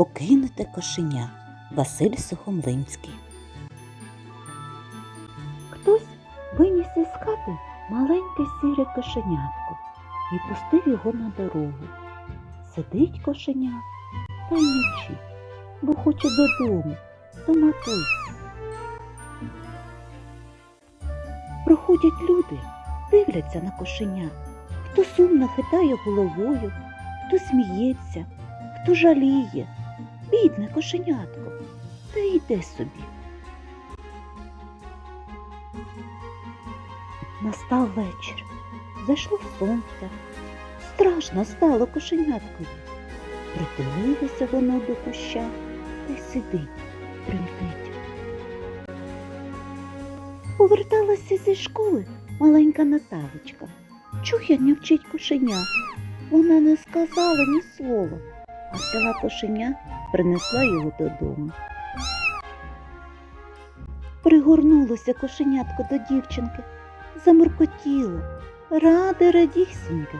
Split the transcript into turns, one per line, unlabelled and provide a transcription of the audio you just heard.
Покинуте кошеня Василь Сухомлинський. Хтось виніс із хати маленьке сіре кошенятко і пустив його на дорогу. Сидить кошеня та й мовчить, бо хоче додому, до матусі. Проходять люди, дивляться на кошеня, хто сумно хитає головою, хто сміється, хто жаліє, бідне кошенятко, та йде собі. Настав вечір, зайшло сонце, страшно стало кошеняткові. Притулилося воно до куща та й сидить, тремтить. Поверталася зі школи маленька Наталочка. Не вчить кошеня. Вона не сказала ні слова, а взяла кошеня, принесла його додому. Пригорнулося кошенятко до дівчинки, замуркотіло, раде радісінька,